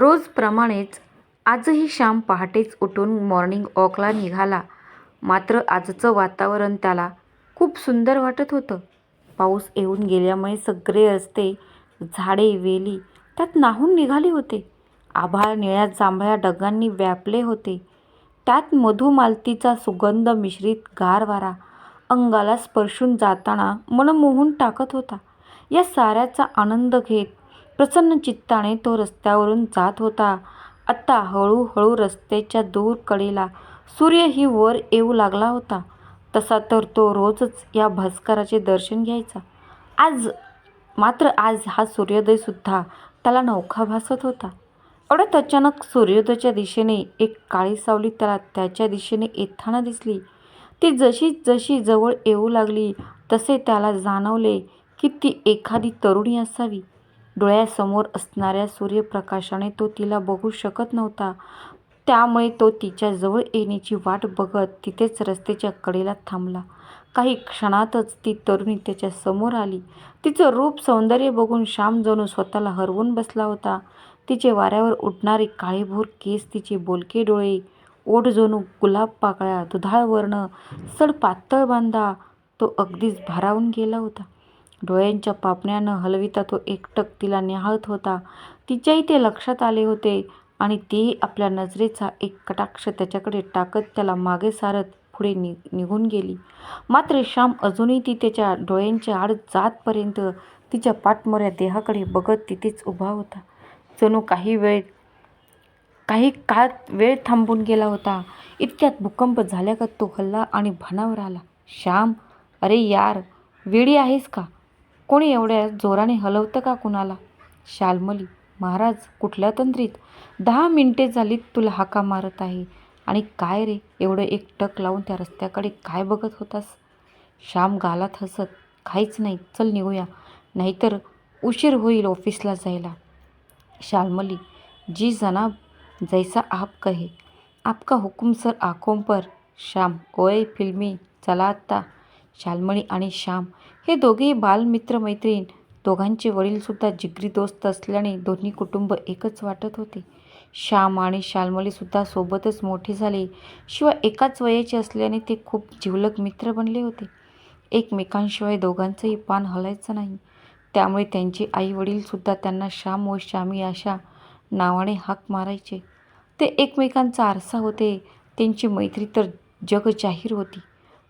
रोजप्रमाणेच आजही श्याम पहाटेच उठून मॉर्निंग वॉकला निघाला. मात्र आजचं वातावरण त्याला खूप सुंदर वाटत होतं. पाऊस येऊन गेल्यामुळे सगळे रस्ते, झाडे, वेली त्यात नाहून निघाले होते. आभाळ निळ्या-जांभळ्या ढगांनी व्यापले होते. त्यात मधुमालतीचा सुगंध मिश्रित गार वारा अंगाला स्पर्शून जाताना मन मोहून टाकत होता. या साऱ्याचा आनंद घेत प्रसन्न चित्ताने तो रस्त्यावरून जात होता. आत्ता हळूहळू रस्त्याच्या दूर कडेला सूर्यही वर येऊ लागला होता. तसा तर तो रोजच या भास्कराचे दर्शन घ्यायचा, आज मात्र आज हा सूर्योदयसुद्धा त्याला नौखा भासत होता. एवढ्यात अचानक सूर्योदयाच्या दिशेने एक काळी सावली त्याला त्याच्या दिशेने येताना दिसली. ती जशी जशी जवळ येऊ लागली तसे त्याला जाणवले की ती एखादी तरुणी असावी. डोळ्यासमोर असणाऱ्या सूर्यप्रकाशाने तो तिला बघू शकत नव्हता. त्यामुळे तो तिच्या जवळ येण्याची वाट बघत तिथेच रस्त्याच्या कडेला थांबला. काही क्षणातच ती तरुणी त्याच्यासमोर आली. तिचं रूप सौंदर्य बघून श्याम जणू स्वतःला हरवून बसला होता. तिचे वाऱ्यावर उडणारे काळेभोर केस, तिचे बोलके डोळे, ओठ जणू गुलाबपाकळ्या, दुधाळ वर्ण, सडपातळ बांधा तो अगदीच भारावून गेला होता. डोळ्यांच्या पापण्यानं हलविता तो एकटक तिला न्याहाळत होता. तिच्याही ते लक्षात आले होते आणि तेही आपल्या नजरेचा एक कटाक्ष त्याच्याकडे टाकत त्याला मागे सारत पुढे नि निघून गेली. मात्र श्याम अजूनही ती त्याच्या डोळ्यांच्या आड जातपर्यंत तिच्या पाठमोऱ्या देहाकडे बघत तिथेच उभा होता. जणू काही वेळ काही काळ वेळ थांबून गेला होता. इतक्यात भूकंप झाल्या का तो हल्ला आणि भानावर आला. श्याम, अरे यार, वेडी आहेस का? कोणी एवढ्या जोराने हलवतं का कुणाला? शालमली महाराज, कुठल्या तंद्रीत? दहा मिनिटे झालीत तुला हाका मारत आहे आणि काय रे, एवढं एक टक लावून त्या रस्त्याकडे काय बघत होतास? श्याम गालात हसत, काहीच नाही, चल निघूया, नाहीतर उशीर होईल ऑफिसला जायला. शालमली जी जनाब, जैसा आप कहे आपका हुकुम सर आंखों पर. श्याम, ओये फिल्मी, चला आत्ता शालमणी आणि श्याम हे दोघेही बालमित्र-मैत्रीण. दोघांचे वडीलसुद्धा जिगरी दोस्त असल्याने दोन्ही कुटुंब एकच वाटत होते. श्याम आणि शालमलीसुद्धा सोबतच मोठे झाले. शिवाय एकाच वयाचे असल्याने ते खूप जिवलग मित्र बनले होते. एकमेकांशिवाय दोघांचंही पान हलायचं नाही. त्यामुळे त्यांचे आई-वडीलसुद्धा त्यांना श्याम व श्यामी अशा नावाने हाक मारायचे. ते एकमेकांचा आरसा होते. त्यांची मैत्री तर जगजाहीर होती.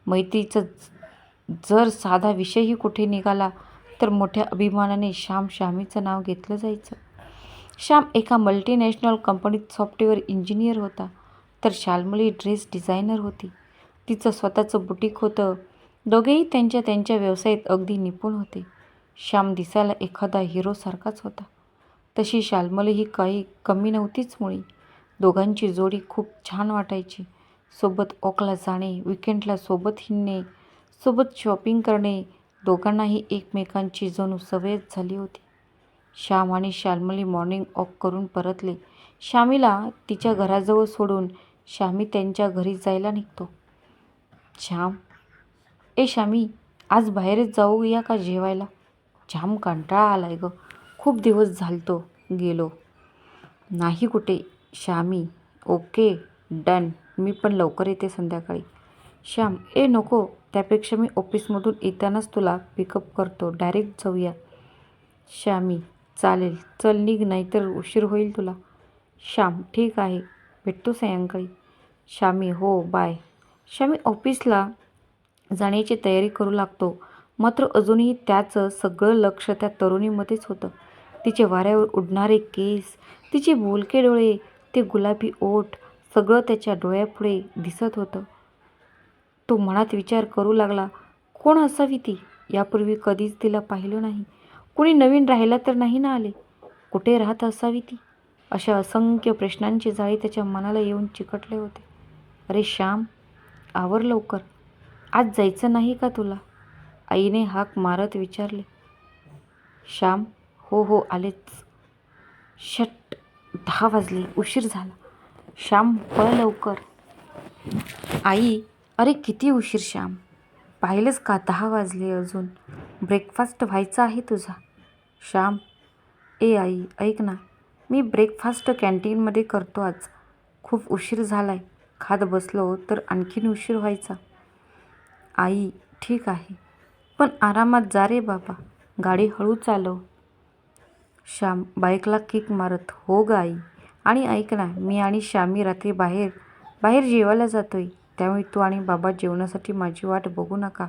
मैत्रीचं जर साधा विषयही कुठे निघाला तर मोठ्या अभिमानाने श्याम-श्यामीचं नाव घेतलं जायचं. श्याम एका मल्टीनॅशनल कंपनीत सॉफ्टवेअर इंजिनियर होता, तर शाल्मली ड्रेस डिझायनर होती. तिचं स्वतःचं बुटीक होतं. दोघेही त्यांच्या त्यांच्या व्यवसायात अगदी निपुण होते. श्याम दिसायला एखादा हिरोसारखाच होता, तशी शाल्मलीही काही कमी नव्हतीच मुळी. दोघांची जोडी खूप छान वाटायची. सोबत ओकला जाणे, विकेंडला सोबत हिंडणे, सोबत शॉपिंग करणे, दोघांनाही एकमेकांची जणू सवयच झाली होती. श्याम आणि श्यामली मॉर्निंग वॉक करून परतले. श्यामीला तिच्या घराजवळ सोडून श्यामी त्यांच्या घरी जायला निघतो. श्याम, ए श्यामी, आज बाहेरच जाऊया का जेवायला? जाम कंटाळा आलाय गं, खूप दिवस झालतो गेलो नाही कुठे. श्यामी, ओके, डन, मी पण लवकर येते संध्याकाळी. श्याम, ए नको, त्यापेक्षा मी ऑफिसमधून येतानाच तुला पिकअप करतो, डायरेक्ट जाऊया. श्यामी, चालेल, चल निघ नाहीतर उशीर होईल तुला. श्याम, ठीक आहे, भेटतो सायंकाळी. श्यामी, हो, बाय. श्यामी ऑफिसला जाण्याची तयारी करू लागतो. मात्र अजूनही त्याचं सगळं लक्ष त्या तरुणीमध्येच होतं. तिचे वाऱ्यावर उडणारे केस, तिचे बोलके डोळे, ते गुलाबी ओठ, सगळं त्याच्या डोळ्यापुढे दिसत होतं. तो मनात विचार करू लागला, कोण असावी ती? यापूर्वी कधीच तिला पाहिलं नाही. कुणी नवीन राहिला तर नाही ना आले? कुठे राहत असावी ती? अशा असंख्य प्रश्नांचे जाळे त्याच्या मनाला येऊन चिकटले होते. अरे श्याम, आवर लवकर. आज जायचं नाही का तुला? आईने हाक मारत विचारले. श्याम, हो हो आलेच. शट, दहा वाजले, उशीर झाला. श्याम, पळ लवकर. आई, अरे किती उशीर श्याम, पाहिलंस का? दहा वाजले अजून, ब्रेकफास्ट व्हायचा आहे तुझा. श्याम, ए आई, ऐक ना, मी ब्रेकफास्ट कॅन्टीनमध्ये करतो आज. खूप उशीर झाला आहे खात बसलो तर आणखीन उशीर व्हायचा. आई ठीक आहे. पण आरामात जा रे बाबा. गाडी हळू चालव. श्याम बाईकला किक मारत हो ग आई. आणि ऐक ना मी आणि श्यामी रात्री बाहेर बाहेर जेवायला जातोय. त्यामुळे तू आणि बाबा जेवणासाठी माझी वाट बघू नका.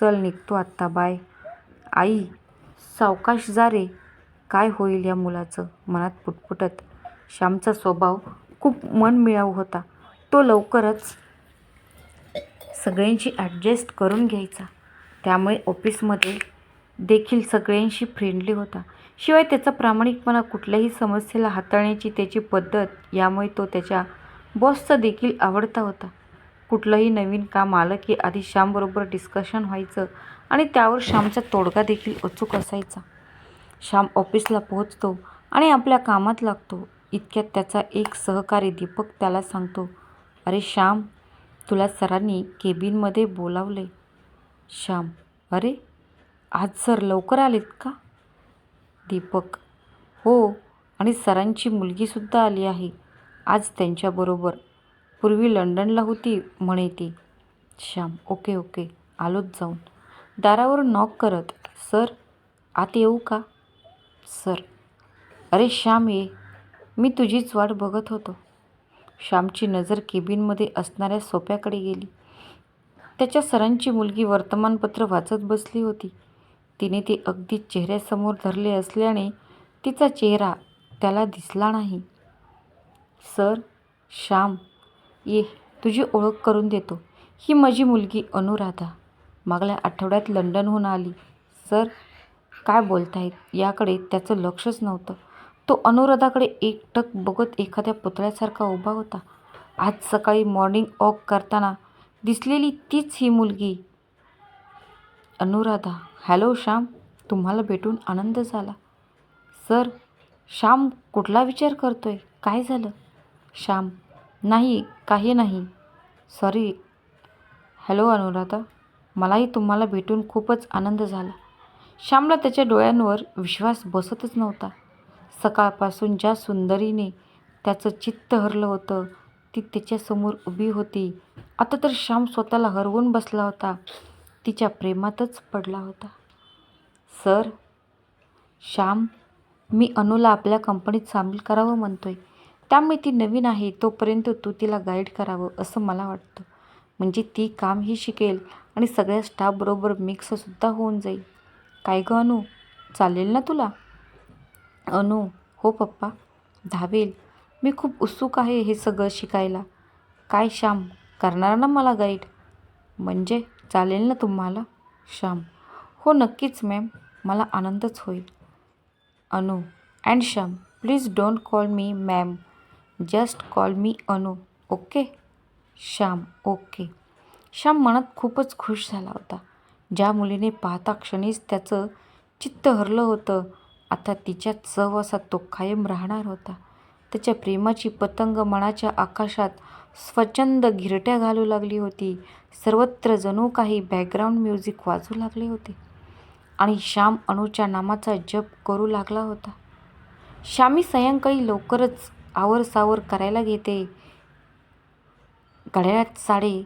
चल निघतो आत्ता बाय. आई सावकाश जा रे. काय होईल या मुलाचं? मनात पुटपुटत. श्यामचा स्वभाव खूप मनमिळाऊ होता. तो लवकरच सगळ्यांशी ॲडजस्ट करून घ्यायचा. त्यामुळे ऑफिसमध्ये देखील सगळ्यांशी फ्रेंडली होता. शिवाय त्याचा प्रामाणिकपणा कुठल्याही समस्येला हाताळण्याची त्याची पद्धत यामुळे तो त्याच्या बॉसचा देखील आवडता होता. कुठलंही नवीन काम आलं की आधी श्यामबरोबर डिस्कशन व्हायचं आणि त्यावर श्यामचा तोडगा देखील अचूक असायचा. श्याम ऑफिसला पोहोचतो आणि आपल्या कामात लागतो. इतक्यात त्याचा एक सहकारी दीपक त्याला सांगतो अरे श्याम तुला सरांनी केबिनमध्ये बोलावले. श्याम अरे आज सर लवकर आलेत का? दीपक हो आणि सरांची मुलगीसुद्धा आली आहे. आज त्यांच्याबरोबर पूर्वी लंडनला होती म्हणे ती. श्याम ओके ओके आलोच जाऊन. दारावर नॉक करत सर आत येऊ का? सर. अरे श्याम ये. मी तुझीच वाट बघत होतो. श्यामची नजर केबिनमध्ये असणाऱ्या सोप्याकडे गेली. त्याच्या सरांची मुलगी वर्तमानपत्र वाचत बसली होती. तिने ते अगदी चेहऱ्यासमोर धरले असल्याने तिचा चेहरा त्याला दिसला नाही. सर श्याम ये तुझी ओळख करून देतो. ही माझी मुलगी अनुराधा. मागल्या आठवड्यात लंडनहून आली. सर काय बोलतायत? याकडे त्याचं लक्षच नव्हतं. तो अनुराधाकडे एकटक बघत एखाद्या पुतळ्यासारखा उभा होता. आज सकाळी मॉर्निंग वॉक करताना दिसलेली तीच ही मुलगी. अनुराधा हॅलो श्याम. तुम्हाला भेटून आनंद झाला. सर श्याम कुठला विचार करतोय? काय झालं? श्याम नाही काही नाही. सॉरी. हॅलो अनुराधा. मलाही तुम्हाला भेटून खूपच आनंद झाला. श्यामला त्याच्या डोळ्यांवर विश्वास बसतच नव्हता. सकाळपासून ज्या सुंदरीने त्याचं चित्त हरलं होतं ती त्याच्यासमोर उभी होती. आता तर श्याम स्वतःला हरवून बसला होता. तिच्या प्रेमातच पडला होता. सर श्याम मी अनुला आपल्या कंपनीत सामील करावं म्हणतोय. त्यामुळे ती नवीन आहे तोपर्यंत तू तिला गाईड करावं असं मला वाटतं. म्हणजे ती कामही शिकेल आणि सगळ्या स्टाफबरोबर मिक्ससुद्धा होऊन जाईल. काय गं अनु? चालेल ना तुला? अनु हो पप्पा. धावेल. मी खूप उत्सुक आहे हे सगळं शिकायला. काय श्याम? करणार ना मला गाईड म्हणजे? चालेल ना तुम्हाला? श्याम. हो नक्कीच मॅम मला आनंदच होईल. Anu and Shyam please don't call me ma'am just call me Anu okay Shyam okay Shyam मनात खूपच खुश झाला होता. ज्या मुलीने पाहता क्षणीच त्याचं चित्त हरलं होतं. आता तिच्यात सहवासात तो कायम राहणार होता. त्याच्या प्रेमाची पतंग मनाच्या आकाशात स्वच्छंद घिरट्या घालू लागली होती. सर्वत्र जणू काही बॅकग्राऊंड म्युझिक वाजू लागले होते. आणि श्याम अणूच्या नामाचा जप करू लागला होता. श्यामी सायंकाळी लवकरच आवरसावर करायला घेते. घड्याळात साडे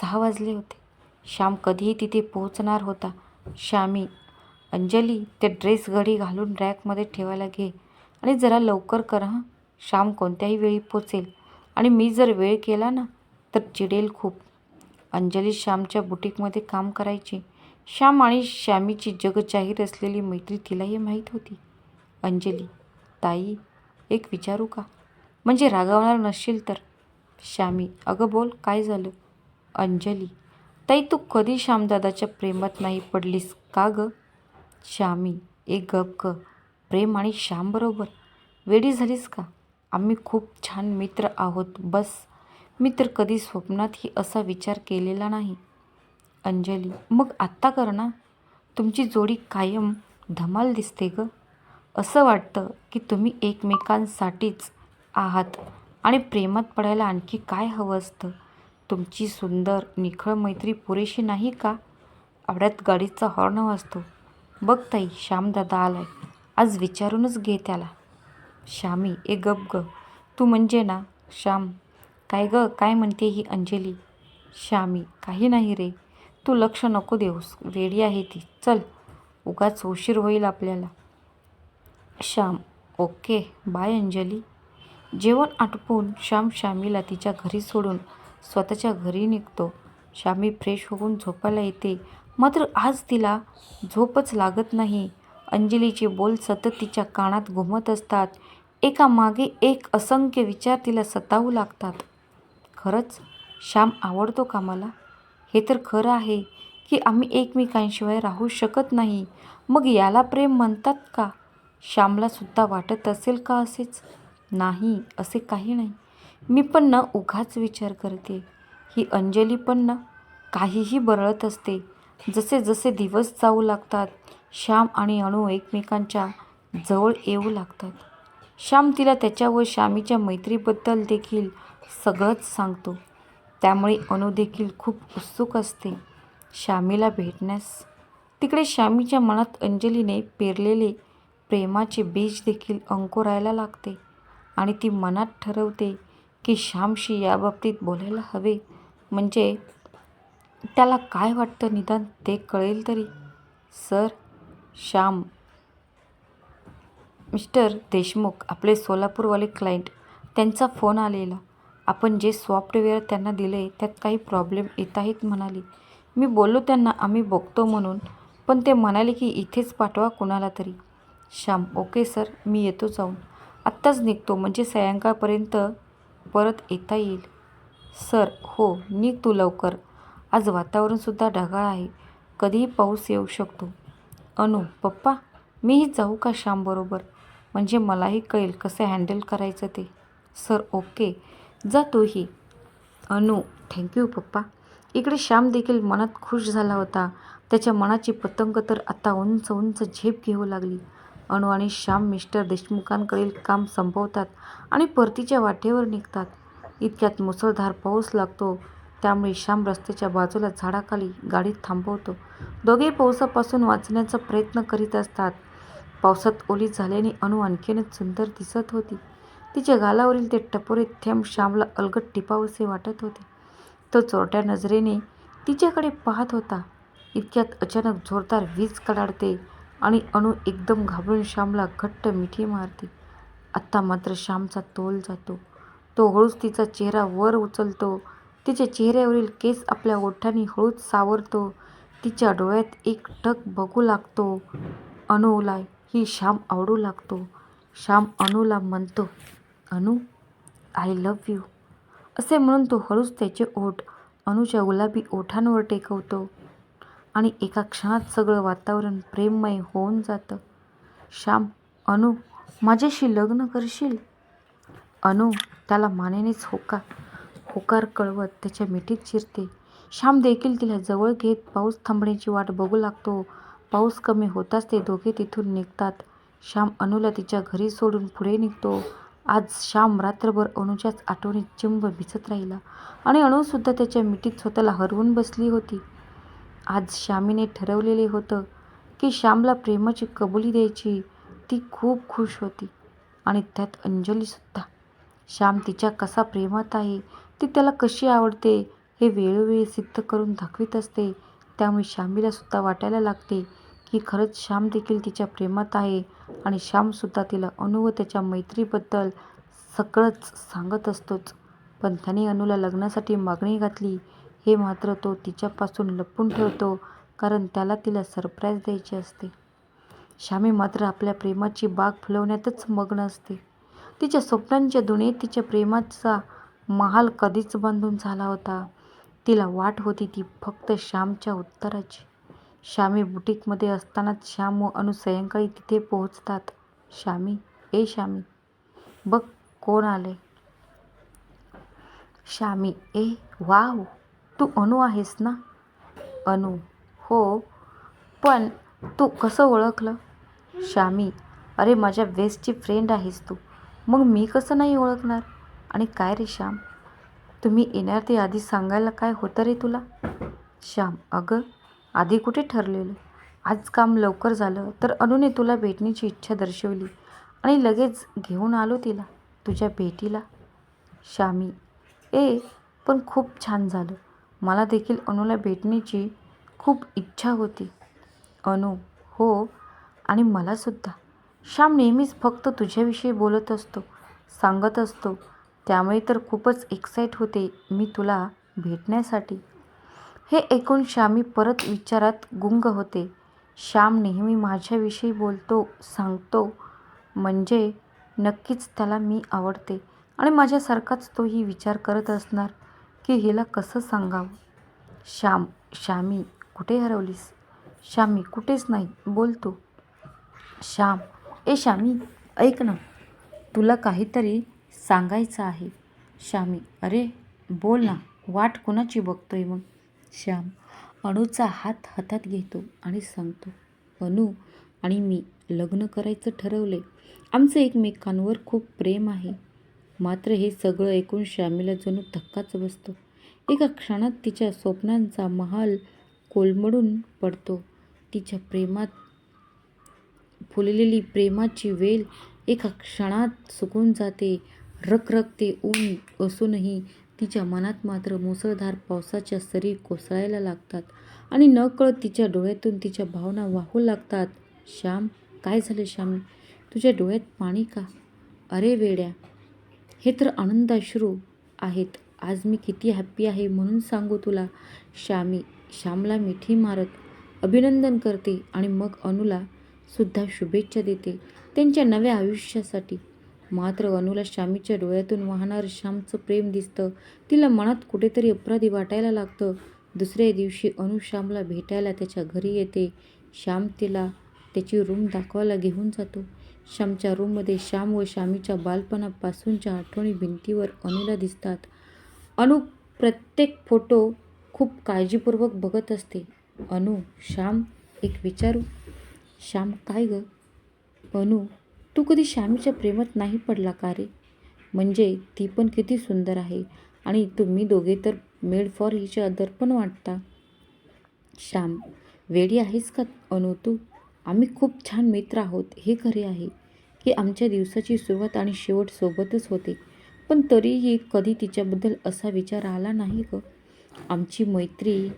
सहा वाजले होते. श्याम कधीही तिथे पोहोचणार होता. श्यामी अंजली ते ड्रेस घडी घालून रॅकमध्ये ठेवायला घे आणि जरा लवकर कर हां. श्याम कोणत्याही वेळी पोचेल. आणि मी जर वेळ केला ना तर चिडेल खूप. अंजली श्यामच्या बुटीकमध्ये काम करायची. श्याम आणि श्यामीची जगजाहीर असलेली मैत्री तिलाही माहीत होती. अंजली ताई एक विचारू का? म्हणजे रागावणार नसशील तर. श्यामी अगं बोल काय झालं? अंजली ताई तू कधी श्यामदादाच्या प्रेमात नाही पडलीस का गं? श्यामी एक गप ग. प्रेम आणि श्यामबरोबर वेडी झालीस का? आम्ही खूप छान मित्र आहोत बस. मी तर कधी स्वप्नातही असा विचार केलेला नाही. अंजली मग आत्ता कर ना. तुमची जोडी कायम धमाल दिसते ग. असं वाटतं की तुम्ही एकमेकांसाठीच आहात. आणि प्रेमात पडायला आणखी काय हवं असतं? तुमची सुंदर निखळ मैत्री पुरेशी नाही का? आवड्यात गाडीचा हॉर्न वाजतो बघ ताई श्यामदादा आलाय. आज विचारूनच घे त्याला. श्यामी ए गप ग. तू म्हणजे ना? श्याम. काय ग? काय म्हणते ही अंजली? श्यामी काही नाही रे. तू लक्ष नको देऊस. वेडी आहे ती. चल. उगाच उशीर होईल आपल्याला. श्याम ओके. बाय अंजली. जेवण आटपून श्याम श्यामीला तिच्या घरी सोडून स्वतःच्या घरी निघतो. श्यामी फ्रेश होऊन झोपायला येते. मात्र आज तिला झोपच लागत नाही. अंजलीचे बोल सतत तिच्या कानात घुमत असतात. एका मागे एक असंख्य विचार तिला सतावू लागतात. खरंच श्याम आवडतो का मला? हे तर खरं आहे की आम्ही एकमेकांशिवाय राहू शकत नाही. मग याला प्रेम म्हणतात का? श्यामला सुद्धा वाटत असेल का असेच? नाही असे काही नाही. मी पण ना उगाच विचार करते. ही अंजली पण ना काहीही बरळत असते. जसे जसे दिवस जाऊ लागतात श्याम आणि अणू एकमेकांच्या जवळ येऊ लागतात. श्याम तिला त्याच्या व श्यामीच्या मैत्रीबद्दल देखील सगळंच सांगतो. त्यामुळे अणू देखील खूप उत्सुक असते. श्यामीला भेटण्यास. तिकडे श्यामीच्या मनात अंजलीने पेरलेले प्रेमाचे बीज देखील अंकुरायला लागते. आणि ती मनात ठरवते की श्यामशी याबाबतीत बोलायला हवे. म्हणजे त्याला काय वाटतं निदान ते कळेल तरी. सर श्याम. मिस्टर देशमुख आपले सोलापूरवाले क्लायंट त्यांचा फोन आलेला. आपण जे सॉफ्टवेअर त्यांना दिले त्यात काही प्रॉब्लेम येत आहेत म्हणाले. मी बोललो त्यांना आम्ही बघतो म्हणून. पण ते म्हणाले की इथेच पाठवा कुणाला तरी. श्याम ओके सर मी येतो जाऊन. आत्ताच निघतो म्हणजे सायंकाळपर्यंत परत येता येईल. सर हो निघ तू लवकर. आज वातावरणसुद्धा ढगाळ आहे. कधीही पाऊस येऊ शकतो. अनु पप्पा मीही जाऊ का श्यामबरोबर? म्हणजे मलाही कळेल कसं हँडल करायचं ते. Sir okay. जा तूही. अनु थँक्यू पप्पा. इकडे श्याम देखील मनात खुश झाला होता. त्याच्या मनाची पतंग तर आता उंच उंच झेप घेऊ लागली. अणू आणि श्याम मिस्टर देशमुखांकडील काम संपवतात आणि परतीच्या वाटेवर निघतात. इतक्यात मुसळधार पाऊस लागतो. त्यामुळे श्याम रस्त्याच्या बाजूला झाडाखाली गाडी थांबवतो. दोघे पावसापासून वाचण्याचा प्रयत्न करीत असतात. पावसात ओली झाल्याने अणू आणखीनच सुंदर दिसत होती. तिच्या गालावरील ते टपोरे थेंब श्यामला अलगट टिपावसे वाटत होते. तो चोरट्या नजरेने तिच्याकडे पाहत होता. इतक्यात अचानक जोरदार वीज कडाडते. आणि अणू एकदम घाबरून श्यामला घट्ट मिठी मारते. आत्ता मात्र श्यामचा तोल जातो. तो हळूच तिचा चेहरा वर उचलतो. तिच्या चेहऱ्यावरील केस आपल्या ओठांनी हळूच सावरतो. तिच्या डोळ्यात एक टक बघू लागतो. अणूला ही श्याम आवडू लागतो. श्याम अणूला म्हणतो अनु आय लव्ह यू असे म्हणून तो हळूच त्याचे ओठ अणूच्या गुलाबी ओठांवर टेकवतो. आणि एका क्षणात सगळं वातावरण प्रेममय होऊन जातं. श्याम अनु माझ्याशी लग्न करशील? अनु त्याला मानेनेच होकार होकार कळवत त्याच्या मिठीत शिरते श्याम देखील तिला जवळ घेत पाऊस थांबण्याची वाट बघू लागतो. पाऊस कमी होताच ते दोघे तिथून निघतात. श्याम अनूला तिच्या घरी सोडून पुढे निघतो. आज श्याम रात्रभर अणूच्याच आठवणीत चिंब भिजत राहिला. आणि अणूसुद्धा त्याच्या मिठीत स्वतःला हरवून बसली होती. आज श्यामीने ठरवलेले होतं की श्यामला प्रेमाची कबुली द्यायची. ती खूप खुश होती आणि त्यात अंजलीसुद्धा श्याम तिच्या कसा प्रेमात आहे ती त्याला कशी आवडते हे वेळोवेळी सिद्ध करून दाखवित असते. त्यामुळे श्यामीलासुद्धा वाटायला लागते की खरंच श्याम देखील तिच्या प्रेमात आहे आणि श्यामसुद्धा तिला अनु व त्याच्या मैत्रीबद्दल सगळंच सांगत असतोच. पण त्याने अनुला लग्नासाठी मागणी घातली हे मात्र तो तिच्यापासून लपवून ठेवतो कारण त्याला तिला सरप्राईज द्यायची असते. श्यामी मात्र आपल्या प्रेमाची बाग फुलवण्यातच मग्न असते. तिच्या स्वप्नांच्या दुनियेत तिच्या प्रेमाचा महाल कधीच बांधून झाला होता. तिला वाट होती ती फक्त श्यामच्या उत्तराची. श्यामी बुटीकमध्ये असतानाच श्याम व अनु सायंकाळी तिथे पोहोचतात. श्यामी ए श्यामी बघ कोण आले श्यामी ए वाव तू अनु आहेस ना? अनु हो. पण तू कसं ओळखलं? श्यामी अरे माझ्या वेस्टची फ्रेंड आहेस तू. मग मी कसं नाही ओळखणार? आणि काय रे श्याम? तुम्ही येणार ते आधी सांगायला काय होतं रे तुला? श्याम अगं आधी कुठे ठरलेलं? आज काम लवकर झालं तर अनुने तुला भेटण्याची इच्छा दर्शवली आणि लगेच घेऊन आलो तिला तुझ्या भेटीला. श्यामी ए पण खूप छान झालं. मला देखील अनुला भेटण्याची खूप इच्छा होती. अनु हो आणि मलासुद्धा श्याम नेहमीच फक्त तुझ्याविषयी बोलत असतो सांगत असतो. त्यामुळे तर खूपच एक्साईट होते मी तुला भेटण्यासाठी. हे ऐकून श्यामी परत विचारात गुंग होते. श्याम नेहमी माझ्याविषयी बोलतो सांगतो. म्हणजे नक्कीच त्याला मी आवडते आणि माझ्यासारखाच तोही विचार करत असणार. की हिला कसं सांगावं? श्याम श्यामी कुठे हरवलीस? श्यामी कुठेच नाही. बोल तू. श्याम ए श्यामी ऐक ना. तुला काहीतरी सांगायचं आहे. श्यामी अरे बोल ना. वाट कुणाची बघतोय मग? श्याम अणूचा हात हातात घेतो आणि सांगतो अनु आणि मी लग्न करायचं ठरवले आमचं एकमेकांवर खूप प्रेम आहे. मात्र हे सगळं ऐकून श्यामीला जणू धक्काच बसतो. एका क्षणात तिच्या स्वप्नांचा महाल कोलमडून पडतो. तिच्या प्रेमात फुललेली प्रेमाची वेल एका क्षणात सुकून जाते. रखरखते ऊन असूनही तिच्या मनात मात्र मुसळधार पावसाच्या सरी कोसळायला लागतात आणि नकळत तिच्या डोळ्यातून तिच्या भावना वाहू लागतात. श्याम काय झालं श्यामी? तुझ्या डोळ्यात पाणी का? अरे वेड्या हे तर आनंदाश्रू आहेत. आज मी किती हॅप्पी आहे म्हणून सांगू तुला. श्यामी श्यामला मिठी मारत अभिनंदन करते आणि मग अनुला सुद्धा शुभेच्छा देते त्यांच्या नव्या आयुष्यासाठी. मात्र अनुला श्यामीच्या डोळ्यातून वाहणारं श्यामचं प्रेम दिसतं. तिला मनात कुठेतरी अपराधी वाटायला लागतं. दुसऱ्या दिवशी अनु श्यामला भेटायला त्याच्या घरी येते. श्याम तिला त्याची रूम दाखवायला घेऊन जातो. श्यामच्या रूममध्ये श्याम व श्यामीच्या बालपणापासूनच्या आठवणी भिंतीवर अनुला दिसतात. अनु प्रत्येक फोटो खूप काळजीपूर्वक बघत असते. अनु श्याम एक विचारू. श्याम काय ग? अनु तू कधी श्यामीच्या प्रेमात नाही पडला का रे? म्हणजे ती पण किती सुंदर आहे आणि तुम्ही दोघे तर मेड फॉर हिचे अदर पण वाटता. श्याम वेडी आहेस का अनु तू? आम्ही खूप छान मित्र आहोत हे खरे आहे. की आमच्या दिवसाची सुरुवात आणि शेवट सोबतच होते. पण तरीही कधी तिच्याबद्दल असा विचार आला नाही ग. आमची मैत्री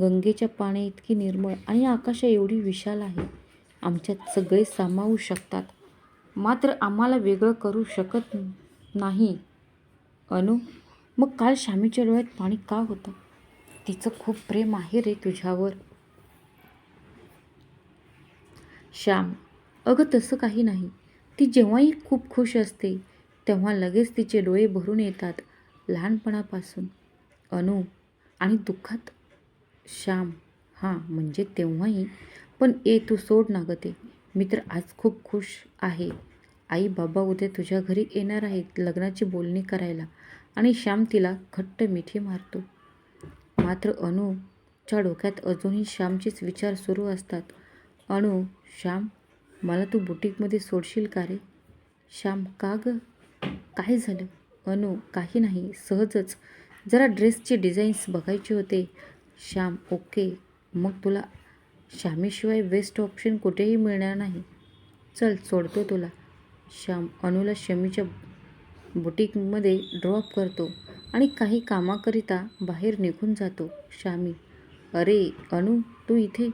गंगेच्या पाण्या इतकी निर्मळ आणि आकाशा एवढी विशाल आहे. आमच्यात सगळे सामावू शकतात. मात्र आम्हाला वेगळं करू शकत नाही. अनु मग काल श्यामीच्या डोळ्यात पाणी का होतं? तिचं खूप प्रेम आहे रे तुझ्यावर. श्याम अगं तसं काही नाही. ती जेव्हाही खूप खुश असते तेव्हा लगेच तिचे डोळे भरून येतात लहानपणापासून. अनु आणि दुःखात श्याम हां म्हणजे तेव्हाही पण ए तू सोड ना गते ते. मी तर आज खूप खुश आहे. आई बाबा उद्या तुझ्या घरी येणार आहेत लग्नाची बोलणी करायला आणि श्याम तिला घट्ट मिठी मारतो. मात्र अनुच्या डोक्यात अजूनही श्यामचेच विचार सुरू असतात. अनु श्याम मला तू बुटीकमध्ये सोडशील का रे? श्याम का ग? काय झालं? अनु काही नाही सहजच. जरा ड्रेसचे डिझाईन्स बघायचे होते. श्याम ओके. मग तुला श्यामीशिवाय बेस्ट ऑप्शन कुठेही मिळणार नाही. चल सोडतो तुला. श्याम अनुला शमीच्या बुटीकमध्ये ड्रॉप करतो आणि काही कामाकरिता बाहेर निघून जातो. श्यामी अरे अनु तू इथे?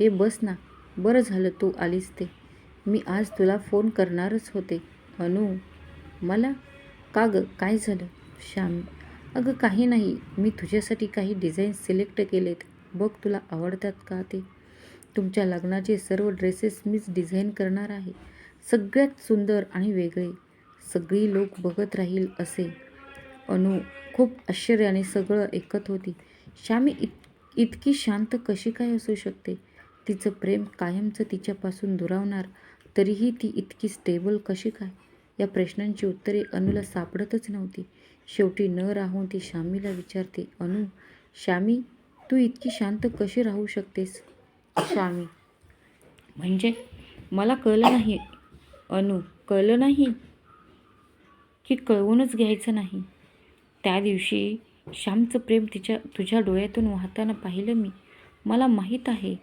हे बस ना. बरं झालं तू आलीस ते. मी आज तुला फोन करणारच होते. अनु मला? का गं? काय झालं? श्याम अगं काही नाही. मी तुझ्यासाठी काही डिझाईन सिलेक्ट केलेत. बघ तुला आवडतात का ते. तुमच्या लग्नाचे सर्व ड्रेसेस मीच डिझाईन करणार आहे. सगळ्यात सुंदर आणि वेगळे. सगळी लोक बघत राहील असे. अनु खूप आश्चर्याने सगळं ऐकत होती. श्यामी इत इतकी शांत कशी काय असू शकते? तिचं प्रेम कायमचं तिच्यापासून दुरावणार तरीही ती इतकी स्टेबल कशी काय? या प्रश्नांची उत्तरे अनुला सापडतच नव्हती. शेवटी न राहून ती श्यामीला विचारते अनु श्यामी तू इतकी शांत कशी राहू शकतेस? श्यामी म्हणजे? मला कळलं नाही. अनु कळलं नाही? की कळवूनच घ्यायचं नाही? त्या दिवशी श्यामचं प्रेम तिच्या तुझ्या डोळ्यातून वाहताना पाहिलं मी. मला माहीत आहे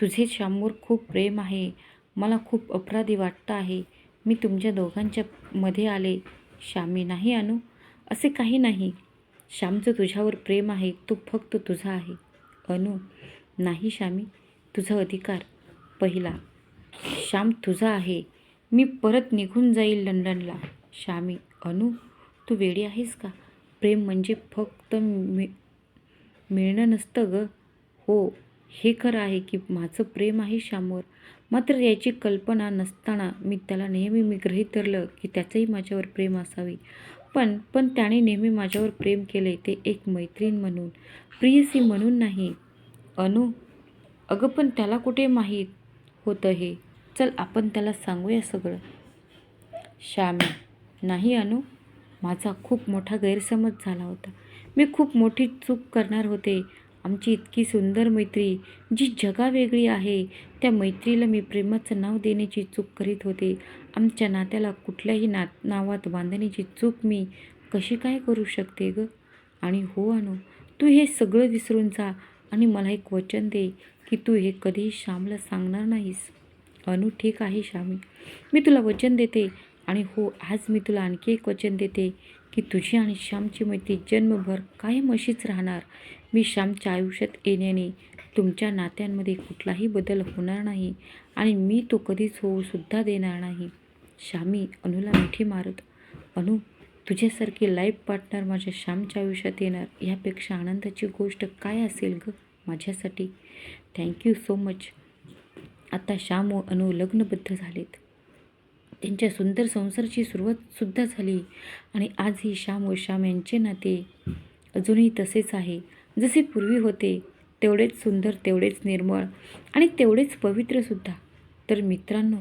तुझे श्यामवर खूप प्रेम आहे. मला खूप अपराधी वाटतं आहे. मी तुमच्या दोघांच्या मध्ये आले. श्यामी नाही अनु. असे काही नाही. श्यामचं तुझ्यावर प्रेम आहे. तो फक्त तुझा आहे. अनु नाही श्यामी. तुझा अधिकार. पहिला श्याम तुझा आहे. मी परत निघून जाईल लंडनला. श्यामी अनु तू वेडी आहेस का? प्रेम म्हणजे फक्त मि मिळणं नसतं ग. हो हे खरं आहे की माझं प्रेम आहे श्यामवर. मात्र याची कल्पना नसताना मी त्याला नेहमी मी गृहीत धरलं की त्याचंही माझ्यावर प्रेम असावे. पण पण त्याने नेहमी माझ्यावर प्रेम केले ते एक मैत्रीण म्हणून. प्रियसी म्हणून नाही. अनु अगं पण त्याला कुठे माहीत होतं हे? चल आपण त्याला सांगूया सगळं. श्यामी नाही अनु? माझा खूप मोठा गैरसमज झाला होता. मी खूप मोठी चूक करणार होते. आमची इतकी सुंदर मैत्री जी जगावेगळी आहे. त्या मैत्रीला मी प्रेमाचं नाव देण्याची चूक करीत होते. आमच्या नात्याला कुठल्याही ना नावात बांधण्याची चूक मी कशी काय करू शकते ग? आणि हो अनु तू हे सगळं विसरून जा आणि मला एक वचन दे की तू हे कधीही श्यामला सांगणार नाहीस. अनु ठीक आहे श्यामी. मी तुला वचन देते आणि हो आज मी तुला आणखी एक वचन देते की तुझी आणि श्यामची मैत्री जन्मभर कायम अशीच राहणार. श्यामच्या आयुष्यात येण्याने तुमच्या नात्यांमध्ये कुठलाही बदल होणार नाही आणि मी तो कधीच होऊसुद्धा देणार नाही. श्यामी अनुला मिठी मारत अनु तुझ्यासारखी लाईफ पार्टनर माझ्या श्यामच्या आयुष्यात येणार यापेक्षा आनंदाची गोष्ट काय असेल ग माझ्यासाठी? थँक्यू सो मच आता श्याम व अनु लग्नबद्ध झालेत. त्यांच्या सुंदर संसाराची सुरुवातसुद्धा झाली आणि आजही श्याम व श्याम यांचे नाते अजूनही तसेच आहे. जसे पूर्वी होते तेवढेच सुंदर तेवढेच निर्मळ आणि तेवढेच पवित्रसुद्धा तर मित्रांनो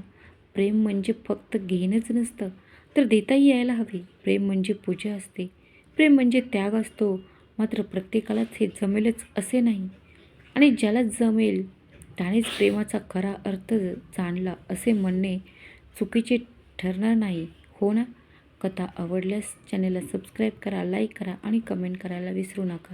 प्रेम म्हणजे फक्त घेणंच नसतं तर देताही यायला हवे. प्रेम म्हणजे पूजा असते. प्रेम म्हणजे त्याग असतो मात्र प्रत्येकालाच हे जमेलच असे नाही. आणि ज्याला जमेल त्यानेच प्रेमाचा खरा अर्थ जाणला असे म्हणणे चुकीचे ठरणार नाही. हो ना? कथा आवडल्यास चॅनलला सबस्क्राईब करा लाईक करा आणि कमेंट करायला विसरू नका.